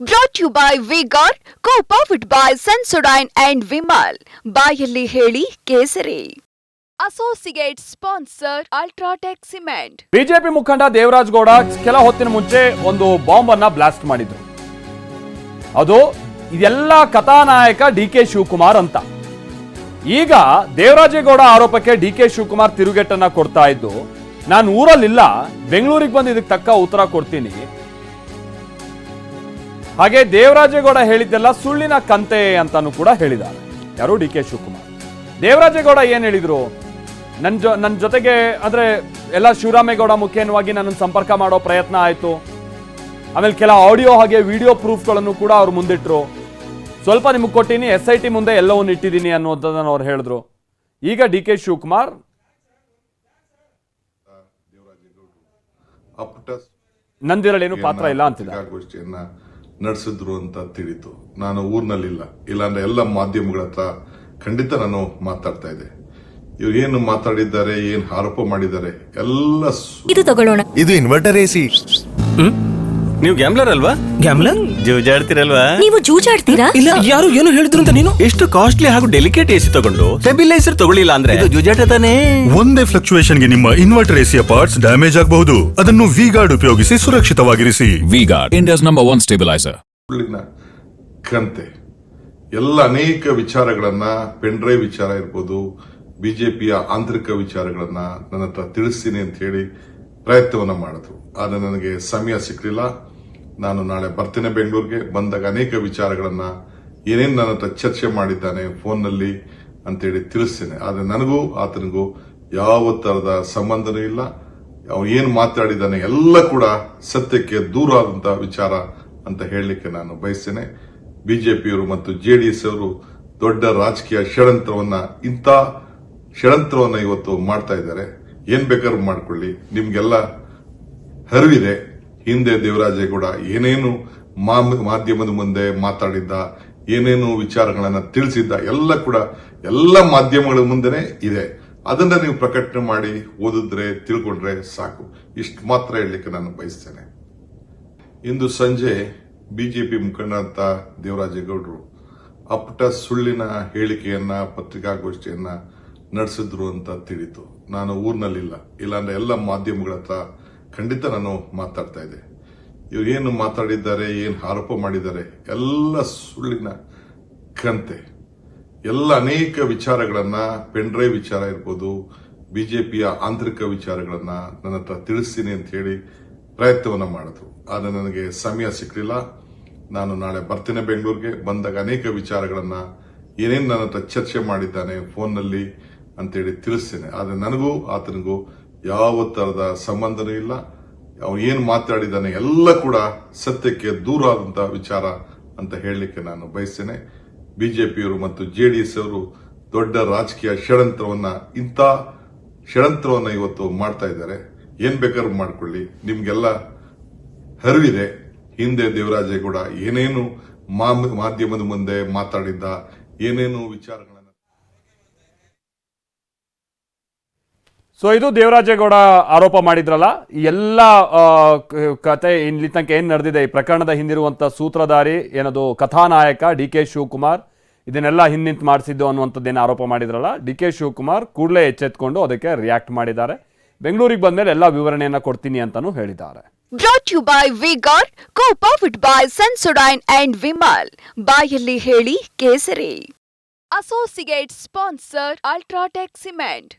Brought you by V-Guard co powered by Sensodyne and Vimal ಬಾಯಲ್ಲಿ ಹೇಳಿ ಕೇಸರಿ. Associate sponsor UltraTech cement BJP ಮುಖಂಡ ದೇವರಾಜ್ ಗೌಡ ಕೆಲ ಹೊತ್ತಿನ ಮುಂಚೆ ಒಂದು ಬಾಂಬ್ ಅನ್ನ ಬ್ಲಾಸ್ಟ್ ಮಾಡಿದ್ರು. ಅದು ಇದೆಲ್ಲ ಕಥಾನಾಯಕ ಡಿ ಕೆ ಶಿವಕುಮಾರ್ ಅಂತ. ಈಗ ದೇವರಾಜೇಗೌಡ ಆರೋಪಕ್ಕೆ ಡಿ ಕೆ ಶಿವಕುಮಾರ್ ತಿರುಗೇಟನ್ನ ಕೊಡ್ತಾ ಇದ್ದು, ನಾನು ಊರಲ್ಲಿಲ್ಲ, ಬೆಂಗಳೂರಿಗೆ ಬಂದು ಇದಕ್ಕೆ ತಕ್ಕ ಉತ್ತರ ಕೊಡ್ತೀನಿ. ಹಾಗೆ ದೇವರಾಜೇಗೌಡ ಹೇಳಿದ್ದೆಲ್ಲ ಸುಳ್ಳಿನ ಕಂತೆ ಅಂತಾನು ಕೂಡ ಹೇಳಿದ್ದಾರೆ. ಯಾರು ಡಿ ಕೆ ಶಿವಕುಮಾರ್? ದೇವರಾಜೇಗೌಡ ಏನ್ ಹೇಳಿದ್ರು? ನನ್ ಜೊ ನನ್ನ ಜೊತೆಗೆ ಅಂದ್ರೆ ಎಲ್ಲ ಶಿವರಾಮೇಗೌಡ ಮುಖೇನವಾಗಿ ನನ್ನ ಸಂಪರ್ಕ ಮಾಡೋ ಪ್ರಯತ್ನ ಆಯ್ತು. ಆಮೇಲೆ ಕೆಲ ಆಡಿಯೋ ಹಾಗೆ ವಿಡಿಯೋ ಪ್ರೂಫ್ಗಳನ್ನು ಕೂಡ ಅವ್ರು ಮುಂದಿಟ್ರು. ಸ್ವಲ್ಪ ನಿಮಗೆ ಕೊಟ್ಟಿನಿ ಎಸ್ ಐ ಟಿ ಮುಂದೆ ಎಲ್ಲವನ್ನು ಇಟ್ಟಿದ್ದೀನಿ ಅನ್ನೋದನ್ನು ಅವ್ರು ಹೇಳಿದ್ರು. ಈಗ ಡಿ ಕೆ ಶಿವಕುಮಾರ್? ನಂದಿರಲ್ಲಿ ಏನು ಪಾತ್ರ ಇಲ್ಲ ಅಂತಿದ್ದಾರೆ. ನಡೆಸಿದ್ರು ಅಂತ ತಿಳಿತು. ನಾನು ಊರ್ನಲ್ಲಿಲ್ಲ. ಇಲ್ಲಾಂದ್ರೆ ಎಲ್ಲ ಮಾಧ್ಯಮಗಳ ಹತ್ರ ಖಂಡಿತ ನಾನು ಮಾತಾಡ್ತಾ ಇದ್ದೆ. ಇವ್ರು ಏನು ಮಾತಾಡಿದ್ದಾರೆ ಏನ್ ಆರೋಪ ಮಾಡಿದ್ದಾರೆ ಎಲ್ಲ ಇದು ತಗೊಳ್ಳೋಣ. ಇದು ಇನ್ವರ್ಟರ್ ಎಸಿ ನೀವು ಗ್ಯಾಮ್ಲರ್ ಅಲ್ವಾ? ಗ್ಯಾಮ್ಲರ್ ಜೂಜಾಡ್ತಿರಲ್ವಾ? ನೀವು ಜೂಜಾಡ್ತೀರಾ? ಇಲ್ಲ ಯಾರು ಏನು ಹೇಳಿದ್ರು ಅಂತ ನೀನು? ಎಷ್ಟು ಕಾಸ್ಟ್ಲಿ ಹಾಗೂ ಡೆಲಿಕೇಟ್ ಎಸಿ ತಗೊಂಡು ಸ್ಟೆಬಿಲೈಸರ್ ತಗೊಳ್ಳಿಲ್ಲ ಅಂದ್ರೆ? ಇದು ಜೂಜಾಟ ತಾನೇ? ಒಂದೇ ಫ್ಲಕ್ಚುಯೇಷನ್ಗೆ ನಿಮ್ಮ ಇನ್ವರ್ಟರ್ ಎಸಿಯ ಪಾರ್ಟ್ಸ್ ಡ್ಯಾಮೇಜ್ ಆಗಬಹುದು. ಅದನ್ನು ವಿ ಗಾರ್ಡ್ ಉಪಯೋಗಿಸಿ ಸುರಕ್ಷಿತವಾಗಿರಿಸಿ. V-Guard India's India's number one stabilizer. ಕಂತೆ ಎಲ್ಲ ಅನೇಕ ವಿಚಾರಗಳನ್ನ ಪೆಂಡ್ರೈವ್ ವಿಚಾರ ಇರ್ಬೋದು ಬಿಜೆಪಿಯ ಆಂತರಿಕ ವಿಚಾರಗಳನ್ನ ನನ್ನ ಹತ್ರ ತಿಳಿಸ್ತೀನಿ ಅಂತ ಹೇಳಿ ಪ್ರಯತ್ನವನ್ನ ಮಾಡಿದ್ರು. ಆದ್ರೆ ನನಗೆ ಸಮಯ ಸಿಕ್ಕಲಿಲ್ಲ ನಾನು ನಾಳೆ ಬರ್ತೇನೆ ಬೆಂಗಳೂರಿಗೆ. ಬಂದಾಗ ಅನೇಕ ವಿಚಾರಗಳನ್ನ ಏನೇನು ನನ್ನ ಹತ್ರ ಚರ್ಚೆ ಮಾಡಿದ್ದಾನೆ ಫೋನ್ನಲ್ಲಿ ಅಂತೇಳಿ ತಿಳಿಸ್ತೇನೆ. ಆದರೆ ನನಗೂ ಆತನಿಗೂ ಯಾವ ತರದ ಸಂಬಂಧನೂ ಇಲ್ಲ. ಅವನು ಏನು ಮಾತಾಡಿದ್ದಾನೆ ಎಲ್ಲ ಕೂಡ ಸತ್ಯಕ್ಕೆ ದೂರ ಆದಂತಹ ವಿಚಾರ ಅಂತ ಹೇಳಲಿಕ್ಕೆ ನಾನು ಬಯಸ್ತೇನೆ. ಬಿಜೆಪಿಯವರು ಮತ್ತು ಜೆಡಿಎಸ್ ಅವರು ದೊಡ್ಡ ರಾಜಕೀಯ ಷಡ್ಯಂತ್ರವನ್ನ ಇಂಥ ಷಡ್ಯಂತ್ರವನ್ನ ಇವತ್ತು ಮಾಡ್ತಾ ಇದ್ದಾರೆ. ಏನ್ ಬೇಕಾದ್ರೂ ಮಾಡ್ಕೊಳ್ಳಿ. ನಿಮ್ಗೆಲ್ಲ ಹರಿವಿದೆ. ಹಿಂದೆ ದೇವರಾಜೇಗೌಡ ಏನೇನು ಮಾಧ್ಯಮದ ಮುಂದೆ ಮಾತಾಡಿದ್ದ, ಏನೇನು ವಿಚಾರಗಳನ್ನ ತಿಳಿಸಿದ್ದ, ಎಲ್ಲ ಕೂಡ ಎಲ್ಲ ಮಾಧ್ಯಮಗಳ ಮುಂದೆನೆ ಇದೆ. ಅದನ್ನ ನೀವು ಪ್ರಕಟಣೆ ಮಾಡಿ ಓದಿದ್ರೆ, ತಿಳ್ಕೊಂಡ್ರೆ ಸಾಕು. ಇಷ್ಟು ಮಾತ್ರ ಹೇಳಲಿಕ್ಕೆ ನಾನು ಬಯಸ್ತೇನೆ. ಇಂದು ಸಂಜೆ ಬಿಜೆಪಿ ಮುಖಂಡರಂತ ದೇವರಾಜೇಗೌಡರು ಅಪ್ಪಟ ಸುಳ್ಳಿನ ಹೇಳಿಕೆಯನ್ನ, ಪತ್ರಿಕಾಗೋಷ್ಠಿಯನ್ನ ನಡೆಸಿದ್ರು ಅಂತ ತಿಳಿತು. ನಾನು ಊರಿನಲ್ಲಿಲ್ಲ. ಇಲ್ಲಾಂದ್ರೆ ಎಲ್ಲ ಮಾಧ್ಯಮಗಳ ಹತ್ರ ಖಂಡಿತ ನಾನು ಮಾತಾಡ್ತಾ ಇದ್ದೆ. ಇವ್ರು ಏನು ಮಾತಾಡಿದ್ದಾರೆ, ಏನು ಆರೋಪ ಮಾಡಿದ್ದಾರೆ, ಎಲ್ಲ ಸುಳ್ಳಿನ ಕಂತೆ ಎಲ್ಲ ಅನೇಕ ವಿಚಾರಗಳನ್ನ ಪೆಂಡ್ರೈವ್ ವಿಚಾರ ಇರ್ಬೋದು, ಬಿಜೆಪಿಯ ಆಂತರಿಕ ವಿಚಾರಗಳನ್ನ ನನ್ನ ಹತ್ರ ತಿಳಿಸ್ತೀನಿ ಅಂತ ಹೇಳಿ ಪ್ರಯತ್ನವನ್ನ ಮಾಡಿದ್ರು. ಆದರೆ ನನಗೆ ಸಮಯ ಸಿಕ್ಕಲಿಲ್ಲ ನಾನು ನಾಳೆ ಬರ್ತೇನೆ ಬೆಂಗಳೂರಿಗೆ. ಬಂದಾಗ ಅನೇಕ ವಿಚಾರಗಳನ್ನ ಏನೇನು ನನ್ನ ಹತ್ರ ಚರ್ಚೆ ಮಾಡಿದ್ದಾನೆ ಫೋನ್ನಲ್ಲಿ ಅಂತೇಳಿ ತಿಳಿಸ್ತೇನೆ. ಆದರೆ ನನಗೂ, ಆತನಿಗೂ ಯಾವ ತರದ ಸಂಬಂಧನೂ ಇಲ್ಲ. ಅವನು ಏನು ಮಾತಾಡಿದ್ದಾನೆ ಎಲ್ಲ ಕೂಡ ಸತ್ಯಕ್ಕೆ ದೂರ ಆದಂತಹ ವಿಚಾರ ಅಂತ ಹೇಳಲಿಕ್ಕೆ ನಾನು ಬಯಸ್ತೇನೆ. ಬಿಜೆಪಿಯವರು ಮತ್ತು ಜೆ ಡಿ ಎಸ್ ಅವರು ದೊಡ್ಡ ರಾಜಕೀಯ ಷಡ್ಯಂತ್ರವನ್ನ, ಇಂಥ ಷಡ್ಯಂತ್ರವನ್ನ ಇವತ್ತು ಮಾಡ್ತಾ ಇದ್ದಾರೆ. ಏನ್ ಬೇಕಾದ್ರೂ ಮಾಡ್ಕೊಳ್ಳಿ. ನಿಮ್ಗೆಲ್ಲ ಹರಿವಿದೆ ಹಿಂದೆ ದೇವರಾಜೇಗೌಡ ಏನೇನು ಮಾಧ್ಯಮದ ಮುಂದೆ ಮಾತಾಡಿದ್ದ, ಏನೇನು ವಿಚಾರಗಳನ್ನ ಸೊ ಇದು ದೇವರಾಜೇಗೌಡ ಆರೋಪ ಮಾಡಿದ್ರಲ್ಲ ಎಲ್ಲ ಕತೆ ಇಲ್ಲಿ ತನಕ ಏನು ನಡೆದಿದೆ, ಈ ಪ್ರಕರಣದ ಹಿಂದಿರುವಂಥ ಸೂತ್ರಧಾರಿ ಏನದು, ಕಥಾನಾಯಕ ಡಿ ಕೆ ಶಿವಕುಮಾರ್, ಇದನ್ನೆಲ್ಲ ಹಿಂದಿಂತು ಮಾಡಿಸಿದ್ದು ಅನ್ನುವಂಥದ್ದೇನು ಆರೋಪ ಮಾಡಿದ್ರಲ್ಲ, ಡಿ ಕೆ ಶಿವಕುಮಾರ್ ಕೂಡಲೇ ಎಚ್ಚೆತ್ಕೊಂಡು ಅದಕ್ಕೆ ರಿಯಾಕ್ಟ್ ಮಾಡಿದ್ದಾರೆ. ಬೆಂಗಳೂರಿಗೆ ಬಂದಮೇಲೆ ಎಲ್ಲ ವಿವರಣೆಯನ್ನು ಕೊಡ್ತೀನಿ ಅಂತಲೂ ಹೇಳಿದ್ದಾರೆ. Brought you by V-Guard co powered by Sensodyne and Vimal ಬಾಯಲ್ಲಿ ಹೇಳಿ ಕೇಸರಿ. Associate sponsor UltraTech cement